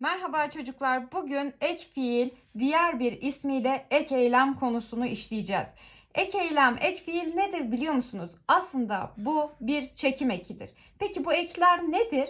Merhaba çocuklar. Bugün ek fiil diğer bir ismiyle ek eylem konusunu işleyeceğiz. Ek eylem, ek fiil nedir biliyor musunuz? Aslında bu bir çekim ekidir. Peki bu ekler nedir?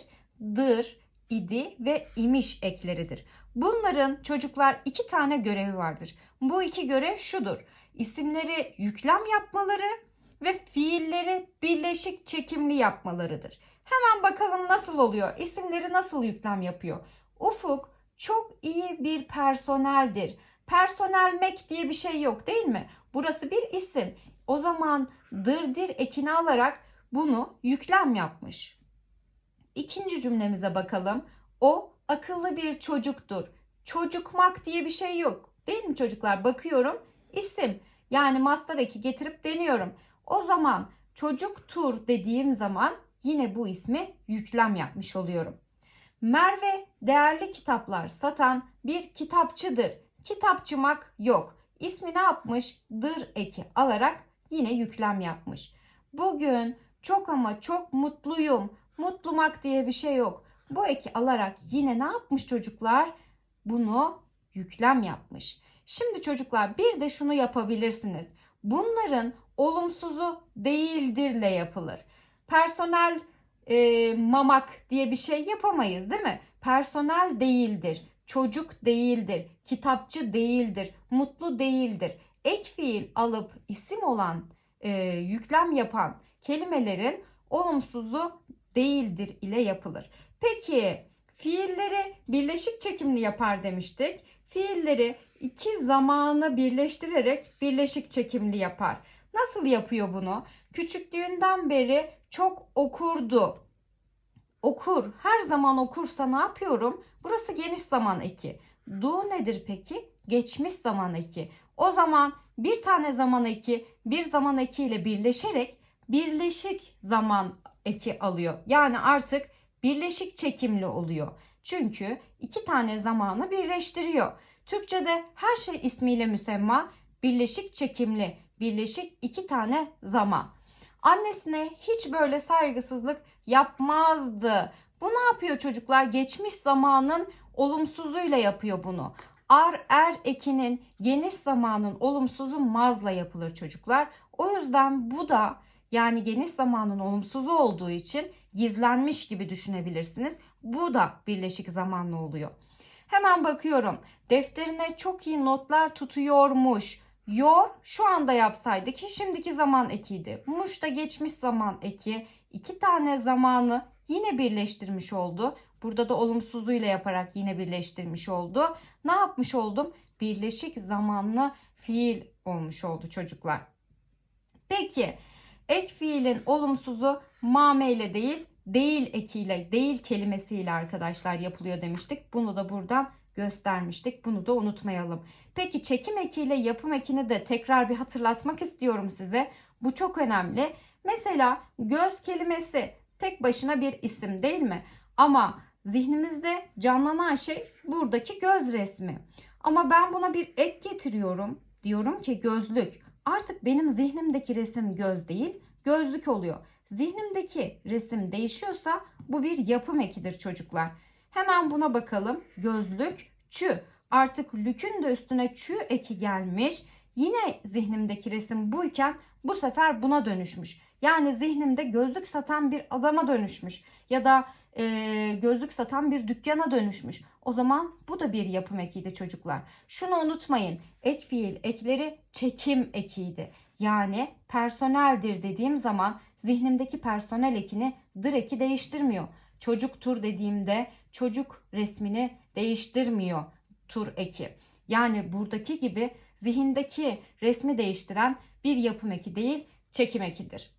Dır, idi ve imiş ekleridir. Bunların çocuklar iki tane görevi vardır. Bu iki görev şudur. İsimleri yüklem yapmaları ve fiilleri birleşik çekimli yapmalarıdır. Hemen bakalım nasıl oluyor? İsimleri nasıl yüklem yapıyor? Ufuk çok iyi bir personeldir. Personelmek diye bir şey yok değil mi? Burası bir isim. O zaman dırdir ekini alarak bunu yüklem yapmış. İkinci cümlemize bakalım. O akıllı bir çocuktur. Çocukmak diye bir şey yok. Değil mi çocuklar? Bakıyorum. İsim. Yani master eki getirip deniyorum. O zaman çocuktur dediğim zaman yine bu ismi yüklem yapmış oluyorum. Merve değerli kitaplar satan bir kitapçıdır. Kitapçımak yok. İsmi ne yapmış? Dır eki alarak yine yüklem yapmış. Bugün çok ama çok mutluyum. Mutlumak diye bir şey yok. Bu eki alarak yine ne yapmış çocuklar? Bunu yüklem yapmış. Şimdi çocuklar bir de şunu yapabilirsiniz. Bunların olumsuzu değildirle yapılır. Personel e, mamak diye bir şey yapamayız değil mi? Personel değildir, çocuk değildir, kitapçı değildir, mutlu değildir. Ek fiil alıp isim olan, e, yüklem yapan kelimelerin olumsuzu değildir ile yapılır. Peki fiilleri birleşik çekimli yapar demiştik. Fiilleri iki zamanı birleştirerek birleşik çekimli yapar. Nasıl yapıyor bunu? Küçüklüğünden beri çok okurdu. Okur. Her zaman okursa ne yapıyorum? Burası geniş zaman eki. Do nedir peki? Geçmiş zaman eki. O zaman bir tane zaman eki bir zaman eki ile birleşerek birleşik zaman eki alıyor. Yani artık birleşik çekimli oluyor. Çünkü iki tane zamanı birleştiriyor. Türkçede her şey ismiyle müsemma, birleşik çekimli, birleşik iki tane zaman. Annesine hiç böyle saygısızlık yapmazdı. Bu ne yapıyor çocuklar? Geçmiş zamanın olumsuzuyla yapıyor bunu. Ar er ekinin geniş zamanın olumsuzu mazla yapılır çocuklar. O yüzden bu da yani geniş zamanın olumsuzu olduğu için gizlenmiş gibi düşünebilirsiniz. Bu da birleşik zamanlı oluyor. Hemen bakıyorum. Defterine çok iyi notlar tutuyormuş. Yor şu anda yapsaydık ki şimdiki zaman ekiydi. Muş da geçmiş zaman eki. İki tane zamanı yine birleştirmiş oldu. Burada da olumsuzluğuyla yaparak yine birleştirmiş oldu. Ne yapmış oldum? Birleşik zamanlı fiil olmuş oldu çocuklar. Peki ek fiilin olumsuzu mame ile değil değil ekiyle değil kelimesiyle arkadaşlar yapılıyor demiştik. Bunu da buradan göstermiştik. Bunu da unutmayalım. Peki çekim ekiyle yapım ekini de tekrar bir hatırlatmak istiyorum size. Bu çok önemli. Mesela göz kelimesi tek başına bir isim değil mi? Ama zihnimizde canlanan şey buradaki göz resmi. Ama ben buna bir ek getiriyorum. Diyorum ki gözlük. Artık benim zihnimdeki resim göz değil, gözlük oluyor. Zihnimdeki resim değişiyorsa bu bir yapım ekidir çocuklar. Hemen buna bakalım. Gözlük, çü. Artık lükün de üstüne çü eki gelmiş. Yine zihnimdeki resim buyken bu sefer buna dönüşmüş. Yani zihnimde gözlük satan bir adama dönüşmüş. Ya da e, gözlük satan bir dükkana dönüşmüş. O zaman bu da bir yapım ekiydi çocuklar. Şunu unutmayın. Ek fiil ekleri çekim ekiydi. Yani personeldir dediğim zaman zihnimdeki personel ekini dır eki değiştirmiyor. Çocuktur dediğimde çocuk resmini değiştirmiyor tur eki. Yani buradaki gibi zihindeki resmi değiştiren bir yapım eki değil, çekim ekidir.